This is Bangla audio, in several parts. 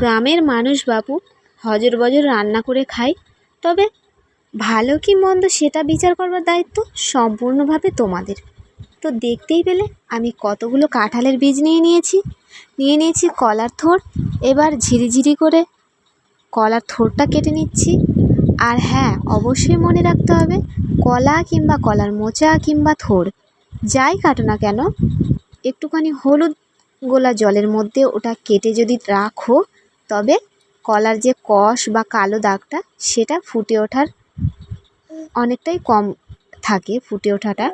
গ্রামের মানুষ বাবু হজর বজর রান্না করে খায়, তবে ভালো কি মন্দ সেটা বিচার করবার দায়িত্ব সম্পূর্ণভাবে তোমাদের। তো দেখতেই পেলে আমি কতগুলো কাঁঠালের বীজ নিয়ে নিয়েছি। নিয়ে নিয়েছি কলার থোড়, এবার ঝিরিঝিরি করে কলার থোড়টা কেটে নিচ্ছি। আর হ্যাঁ অবশ্যই মনে রাখতে হবে কলা কিংবা কলার মোচা কিংবা থোড়। যাই কাটো না কেন, একটুখানি হলুদ গোলা জলের মধ্যে ওটা কেটে যদি রাখো, তবে কলার যে কষ বা কালো দাগটা, সেটা ফুটে ওঠার অনেকটাই কম থাকে ফুটে ওঠাটা।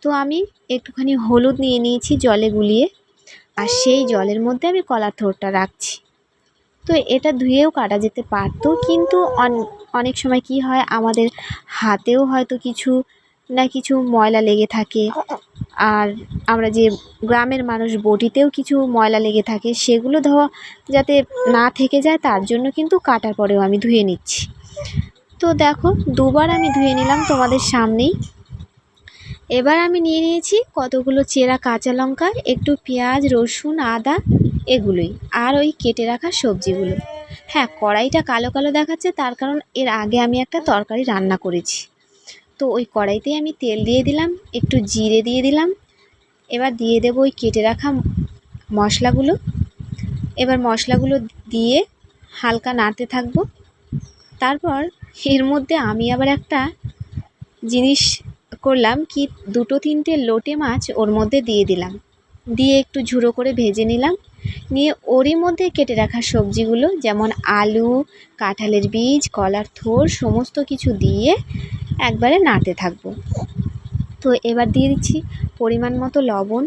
তো আমি একটুখানি হলুদ নিয়ে নিয়েছি জলে গুলিয়ে, আর সেই জলের মধ্যে আমি কলার থোড়টা রাখছি। তো এটা ধুয়েও কাটা যেতে পারতো, কিন্তু অন- অনেক সময় কি হয়, আমাদের হাতেও হয়তো কিছু না কিছু ময়লা লেগে থাকে। আর আমরা যে গ্রামের মানুষ বটিতেও কিছু ময়লা লেগে থাকে সেগুলো ধোয়া যাতে না থেকে যায় তার জন্য কিন্তু কাটার পরেও আমি ধুয়ে নিচ্ছি। তো দেখো দুবার আমি ধুয়ে নিলাম তোমাদের সামনেই। এবার আমি নিয়ে নিয়েছি কতগুলো চেরা কাঁচা লঙ্কা একটু পেঁয়াজ রসুন আদা এগুলোই। আর ওই কেটে রাখা সবজিগুলো। হ্যাঁ কড়াইটা কালো কালো দেখাচ্ছে তার কারণ এর আগে আমি একটা তরকারি রান্না করেছি। তো ওই কড়াইতেই আমি তেল দিয়ে দিলাম, একটু জিরে দিয়ে দিলাম। এবার দিয়ে দেবো ওই কেটে রাখা মশলাগুলো। এবার মশলাগুলো দিয়ে হালকা নাড়তে থাকব। তারপর এর মধ্যে আমি আবার একটা জিনিস করলাম কি, দুটো তিনটে লোটে মাছ ওর মধ্যে দিয়ে দিলাম। দিয়ে একটু ঝুড়ো করে ভেজে নিলাম। নিয়ে ওরই মধ্যে কেটে রাখা সবজিগুলো, যেমন আলু, কাঁঠালের বীজ, কলার থোড় সমস্ত কিছু দিয়ে একবারে নাড়তে থাকব। তো এবার দিয়ে দিচ্ছি পরিমাণ মতো লবণ।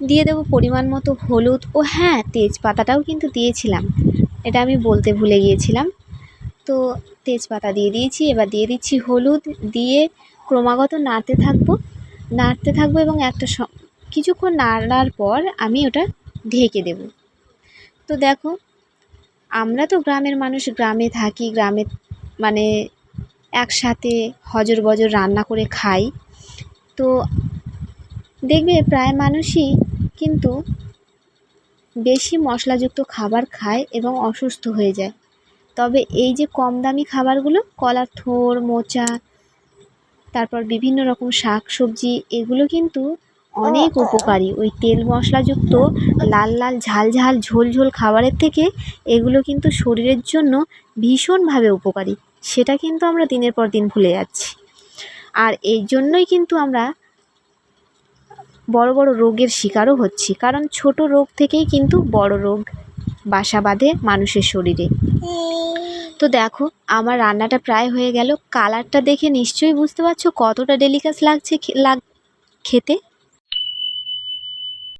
দিয়ে দেবো পরিমাণ মতো হলুদ ও হ্যাঁ তেজপাতাটাও কিন্তু দিয়েছিলাম। এটা আমি বলতে ভুলে গিয়েছিলাম। তো তেজপাতা দিয়ে দিয়েছি, এবার দিয়ে দিচ্ছি হলুদ দিয়ে ক্রমাগত নাড়তে থাকব। নাড়তে থাকব এবং একটা কিছুক্ষণ নাড়ার পর আমি ওটা ঢেকে দেব। তো দেখো, আমরা তো গ্রামের মানুষ, গ্রামে থাকি, গ্রামে মানে একসাথে হজর বজর রান্না করে খাই। তো দেখবে প্রায় মানুষই কিন্তু বেশি মশলাযুক্ত খাবার খায় এবং অসুস্থ হয়ে যায়। তবে এই যে কম দামি খাবারগুলো, কলার থোর, মোচা, তারপর বিভিন্ন রকম শাক সবজি, এগুলো কিন্তু অনেক উপকারী। ওই তেল মশলাযুক্ত, লাল লাল, ঝাল ঝাল, ঝোল ঝোল খাবারের থেকে এগুলো কিন্তু শরীরের জন্য ভীষণভাবে উপকারী। সেটা কিন্তু আমরা দিনের পর দিন ভুলে যাচ্ছি। আর এই জন্যই কিন্তু আমরা বড় বড় রোগের শিকারও হচ্ছি। কারণ ছোট রোগ থেকেই কিন্তু বড় রোগ বাসা বাঁধে মানুষের শরীরে। তো দেখো, আমার রান্নাটা প্রায় হয়ে গেল। কালারটা দেখে নিশ্চয়ই বুঝতে পারছ কতটা ডেলিকাস লাগছে লাগ, খেতে।